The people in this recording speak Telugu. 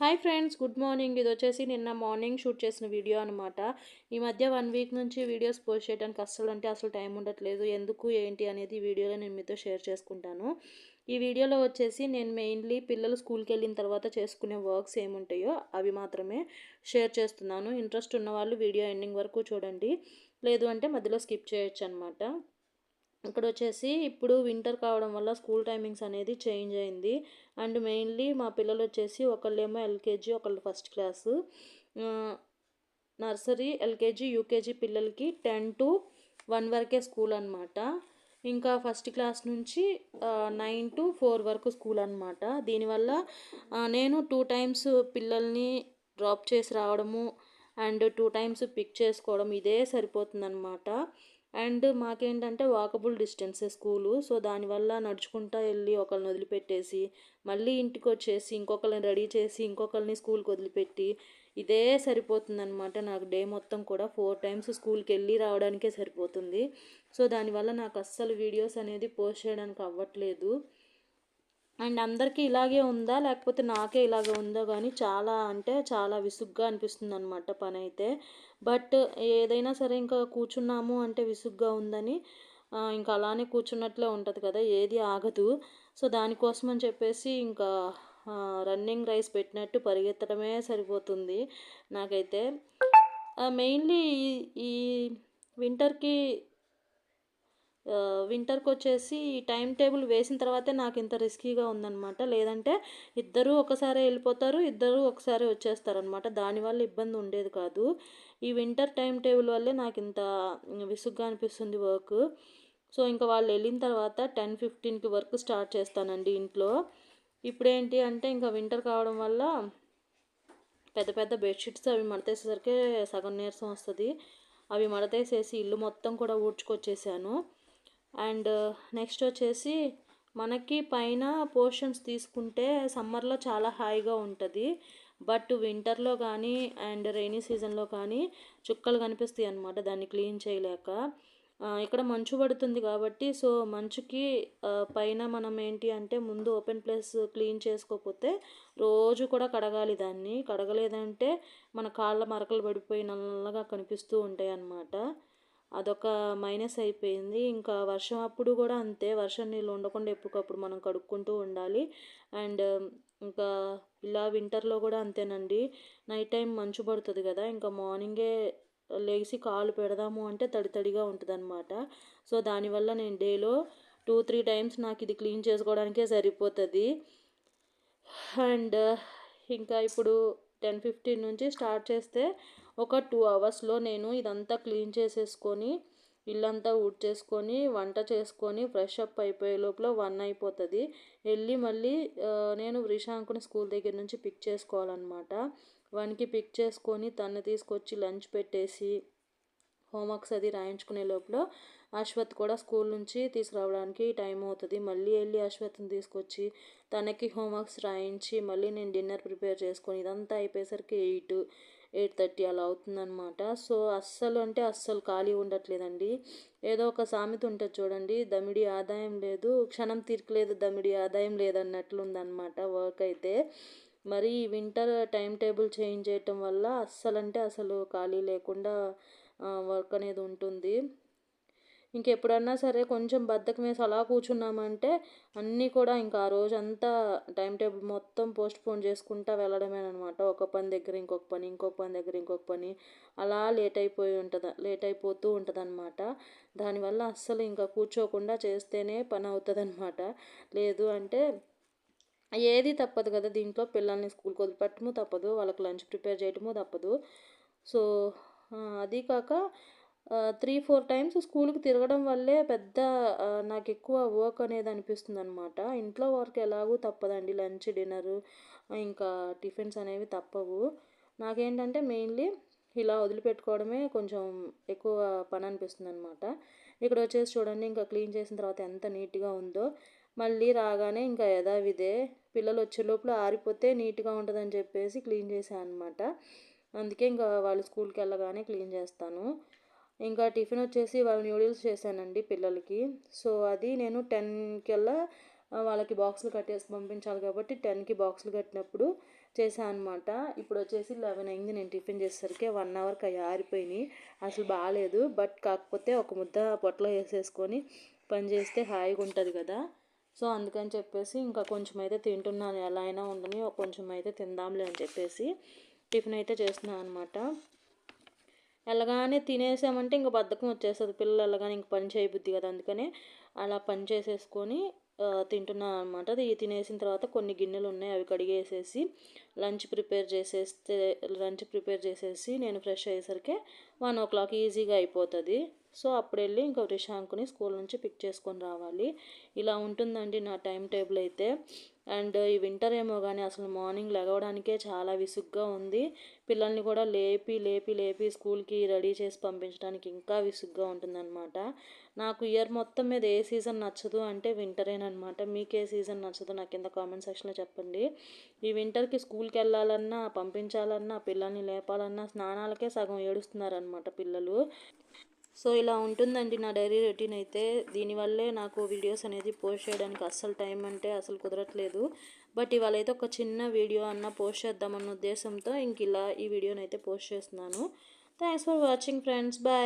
Hi friends good morning. ఇది వచ్చేసి నిన్న మార్నింగ్ షూట్ చేసిన వీడియో అనమాట ఈ మధ్య వన్ వీక్ నుంచి వీడియోస్ పోస్ట్ చేయడానికి అస్సలు అంటే అసలు టైం ఉండట్లేదు. ఎందుకు ఏంటి అనేది ఈ వీడియోలో నేను మీతో షేర్ చేసుకుంటాను. ఈ వీడియోలో వచ్చేసి నేను మెయిన్లీ పిల్లలు స్కూల్కి వెళ్ళిన తర్వాత చేసుకునే వర్క్స్ ఏముంటాయో అవి మాత్రమే షేర్ చేస్తున్నాను. ఇంట్రెస్ట్ ఉన్న వాళ్ళు వీడియో ఎండింగ్ వరకు చూడండి. లేదు అంటే మధ్యలో స్కిప్ చేయొచ్చు అనమాట ఇక్కడ వచ్చేసి ఇప్పుడు వింటర్ కావడం వల్ల స్కూల్ టైమింగ్స్ అనేది చేంజ్ అయింది. అండ్ మెయిన్లీ మా పిల్లలు వచ్చేసి ఒకళ్ళేమో ఎల్కేజీ ఒకళ్ళు first class. Nursery LKG UKG పిల్లలకి టెన్ టు వన్ వరకే స్కూల్ అనమాట ఇంకా ఫస్ట్ క్లాస్ నుంచి నైన్ టు ఫోర్ వరకు స్కూల్ అనమాట దీనివల్ల నేను టూ టైమ్స్ పిల్లల్ని డ్రాప్ చేసి రావడము అండ్ టూ టైమ్స్ పిక్ చేసుకోవడం ఇదే సరిపోతుందన్నమాట. అండ్ మాకేంటంటే వాకబుల్ డిస్టెన్సే స్కూలు. సో దానివల్ల నడుచుకుంటా వెళ్ళి ఒకరిని వదిలిపెట్టేసి మళ్ళీ ఇంటికి వచ్చేసి ఇంకొకరిని రెడీ చేసి ఇంకొకరిని స్కూల్కి వదిలిపెట్టి ఇదే సరిపోతుందనమాట నాకు డే మొత్తం కూడా ఫోర్ టైమ్స్ స్కూల్కి వెళ్ళి రావడానికే సరిపోతుంది. సో దానివల్ల నాకు అస్సలు వీడియోస్ అనేది పోస్ట్ చేయడానికి అవ్వట్లేదు. అండ్ అందరికీ ఇలాగే ఉందా? లేకపోతే నాకే ఇలాగే ఉందో కానీ చాలా అంటే చాలా విసుగ్గా అనిపిస్తుంది అనమాట పని అయితే బట్ ఏదైనా సరే ఇంకా కూర్చున్నాము అంటే విసుగ్గా ఉందని ఇంకా అలానే కూర్చున్నట్లే ఉంటుంది కదా ఏది ఆగదు. సో దానికోసం అని చెప్పేసి ఇంకా రన్నింగ్ రైస్ పెట్టినట్టు పరిగెత్తడమే సరిపోతుంది నాకైతే. మెయిన్లీ ఈ వింటర్కి వింటర్కి వచ్చేసి టైం టేబుల్ వేసిన తర్వాతే నాకు ఇంత రిస్కీగా ఉందన్నమాట. లేదంటే ఇద్దరు ఒకసారి వెళ్ళిపోతారు ఇద్దరు ఒకసారి వచ్చేస్తారనమాట దానివల్ల ఇబ్బంది ఉండేది కాదు. ఈ వింటర్ టైం టేబుల్ వల్లే నాకు ఇంత విసుగ్గా అనిపిస్తుంది వర్క్. సో ఇంకా వాళ్ళు వెళ్ళిన తర్వాత టెన్ ఫిఫ్టీన్కి వర్క్ స్టార్ట్ చేస్తానండి ఇంట్లో. ఇప్పుడేంటి అంటే ఇంకా వింటర్ కావడం వల్ల పెద్ద పెద్ద బెడ్షీట్స్ అవి మడతేసేసరికి సగం నీరసం వస్తుంది. అవి మడతేసేసి ఇల్లు మొత్తం కూడా ఊడ్చుకొచ్చేసాను. అండ్ నెక్స్ట్ వచ్చేసి మనకి పైన పోర్షన్స్ తీసుకుంటే సమ్మర్లో చాలా హాయిగా ఉంటుంది. బట్ వింటర్లో కానీ అండ్ రైనీ సీజన్లో కానీ చుక్కలు కనిపిస్తాయి అన్నమాట దాన్ని క్లీన్ చేయలేక. ఇక్కడ మంచు పడుతుంది కాబట్టి సో మంచుకి పైన మనం ఏంటి అంటే ముందు ఓపెన్ ప్లేస్ క్లీన్ చేసుకోకపోతే రోజు కూడా కడగాలి దాన్ని. కడగలేదంటే మన కాళ్ళ మరకలు పడిపోయి నల్లగా కనిపిస్తూ ఉంటాయి అన్నమాట అదొక మైనస్ అయిపోయింది. ఇంకా వర్షం అప్పుడు కూడా అంతే. వర్షం నీళ్ళు ఉండకుండా ఎప్పటికప్పుడు మనం కడుక్కుంటూ ఉండాలి. అండ్ ఇంకా ఇలా వింటర్లో కూడా అంతేనండి. నైట్ టైం మంచు పడుతుంది కదా ఇంకా మార్నింగే లేచి కాలు పెడదాము అంటే తడి తడిగా ఉంటుంది అనమాట సో దానివల్ల నేను డేలో టూ త్రీ టైమ్స్ నాకు ఇది క్లీన్ చేసుకోవడానికే సరిపోతుంది. అండ్ ఇంకా ఇప్పుడు టెన్ ఫిఫ్టీన్ నుంచి స్టార్ట్ చేస్తే ఒక టూ అవర్స్లో నేను ఇదంతా క్లీన్ చేసేసుకొని ఇల్లంతా ఊడ్చేసుకొని వంట చేసుకొని ఫ్రెష్ అప్ అయిపోయే లోపల వన్ అయిపోతుంది. వెళ్ళి మళ్ళీ నేను రిషాంకుని స్కూల్ దగ్గర నుంచి పిక్ చేసుకోవాలన్నమాట. వన్కి పిక్ చేసుకొని తను తీసుకొచ్చి లంచ్ పెట్టేసి హోంవర్క్స్ అది రాయించుకునే లోపల అశ్వత్ కూడా స్కూల్ నుంచి తీసుకురావడానికి టైం అవుతుంది. మళ్ళీ వెళ్ళి అశ్వత్ని తీసుకొచ్చి తనకి హోంవర్క్స్ రాయించి మళ్ళీ నేను డిన్నర్ ప్రిపేర్ చేసుకొని ఇదంతా అయిపోయేసరికి ఎయిట్. ఎయిట్ థర్టీ అలా అవుతుందన్నమాట. సో అస్సలు అంటే అస్సలు ఖాళీ ఉండట్లేదండి. ఏదో ఒక సామెత ఉంటుంది చూడండి దమిడి ఆదాయం లేదు క్షణం తీర్కలేదు దమిడి ఆదాయం లేదన్నట్లుందనమాట వర్క్ అయితే. మరి వింటర్ టైం టేబుల్ చేంజ్ చేయటం వల్ల అస్సలంటే అసలు ఖాళీ లేకుండా వర్క్ అనేది ఉంటుంది. ఇంకెప్పుడన్నా సరే కొంచెం బద్దకం వేసి అలా కూర్చున్నామంటే అన్నీ కూడా ఇంకా ఆ రోజంతా టైం టేబుల్ మొత్తం పోస్ట్ పోన్ చేసుకుంటా వెళ్ళడమేనమాట ఒక పని దగ్గర ఇంకొక పని ఇంకొక పని దగ్గర ఇంకొక పని. అలా లేట్ అయిపోయి ఉంటుంది లేట్ అయిపోతూ ఉంటుంది అనమాట దానివల్ల అస్సలు ఇంకా కూర్చోకుండా చేస్తేనే పని అవుతుంది అనమాట లేదు అంటే ఏది తప్పదు కదా దీంట్లో పిల్లల్ని స్కూల్కి వదిలిపెట్టము తప్పదు వాళ్ళకి లంచ్ ప్రిపేర్ చేయటము తప్పదు. సో అది కాక త్రీ ఫోర్ టైమ్స్ స్కూల్కి తిరగడం వల్లే పెద్ద నాకు ఎక్కువ వర్క్ అనేది అనిపిస్తుంది అనమాట ఇంట్లో వర్క్ ఎలాగూ తప్పదండి. లంచ్ డిన్నర్ ఇంకా టిఫిన్స్ అనేవి తప్పవు. నాకేంటంటే మెయిన్లీ ఇలా వదిలిపెట్టుకోవడమే కొంచెం ఎక్కువ పని అనిపిస్తుంది అనమాట ఇక్కడ వచ్చేసి చూడండి ఇంకా క్లీన్ చేసిన తర్వాత ఎంత నీట్గా ఉందో. మళ్ళీ రాగానే ఇంకా యథావిదే పిల్లలు వచ్చే లోపల ఆరిపోతే నీట్గా ఉంటుందని చెప్పేసి క్లీన్ చేశాను అనమాట అందుకే ఇంకా వాళ్ళు స్కూల్కి వెళ్ళగానే క్లీన్ చేస్తాను. ఇంకా టిఫిన్ వచ్చేసి వాళ్ళ న్యూడిల్స్ చేశానండి పిల్లలకి. సో అది నేను టెన్ కల్లా వాళ్ళకి బాక్సులు కట్టేసి పంపించాలి కాబట్టి టెన్కి బాక్సులు కట్టినప్పుడు చేశాను అనమాట ఇప్పుడు వచ్చేసి లెవెన్ అయింది నేను టిఫిన్ చేసేసరికి వన్ అవర్కి అవి ఆరిపోయినాయి. అసలు బాగాలేదు బట్ కాకపోతే ఒక ముద్ద పొట్టలో వేసేసుకొని పని చేస్తే హాయిగా ఉంటుంది కదా. సో అందుకని చెప్పేసి ఇంకా కొంచెం అయితే తింటున్నాను. ఎలా అయినా ఉండని ఒక కొంచెం అయితే తిందాంలే అని చెప్పేసి టిఫిన్ అయితే చేస్తున్నాను అనమాట వెళ్ళగానే తినేసామంటే ఇంక బద్ధకం వచ్చేస్తుంది. పిల్లలు వెళ్ళగానే ఇంక పని చేయబుద్ది కదా. అందుకనే అలా పని చేసేసుకొని తింటున్నాను అనమాట అది తినేసిన తర్వాత కొన్ని గిన్నెలు ఉన్నాయి. అవి కడిగేసేసి లంచ్ ప్రిపేర్ చేసేస్తే లంచ్ ప్రిపేర్ చేసేసి నేను ఫ్రెష్ అయ్యేసరికి వన్ ఓ క్లాక్ ఈజీగా అయిపోతుంది. సో అప్పుడు వెళ్ళి ఇంకా రిషాంక్ని స్కూల్ నుంచి పిక్ చేసుకొని రావాలి. ఇలా ఉంటుందండి నా టైం టేబుల్ అయితే. అండ్ ఈ వింటర్ ఏమో కానీ అసలు మార్నింగ్ లెగవడానికే చాలా విసుగ్గా ఉంది. పిల్లల్ని కూడా లేపి లేపి లేపి స్కూల్కి రెడీ చేసి పంపించడానికి ఇంకా విసుగ్గా ఉంటుందన్నమాట. నాకు ఇయర్ మొత్తం మీద ఏ సీజన్ నచ్చదు అంటే వింటరేనమాట మీకు ఏ సీజన్ నచ్చదు. నాకు కింద కామెంట్ సెక్షన్లో చెప్పండి. ఈ వింటర్కి స్కూల్కి వెళ్ళాలన్నా పంపించాలన్నా పిల్లల్ని లేపాలన్నా స్నానాలకే సగం ఏడుస్తున్నారనమాట పిల్లలు. సో ఇలా ఉంటుందండి నా డైరీ రొటీన్ అయితే. దీనివల్లే నాకు వీడియోస్ అనేది పోస్ట్ చేయడానికి అస్సలు టైం అంటే అసలు కుదరట్లేదు. బట్ ఇవాళ అయితే ఒక చిన్న వీడియో అన్న పోస్ట్ చేద్దామన్న ఉద్దేశంతో ఇంక ఇలా ఈ వీడియోని అయితే పోస్ట్ చేస్తున్నాను. Thanks for watching friends. Bye.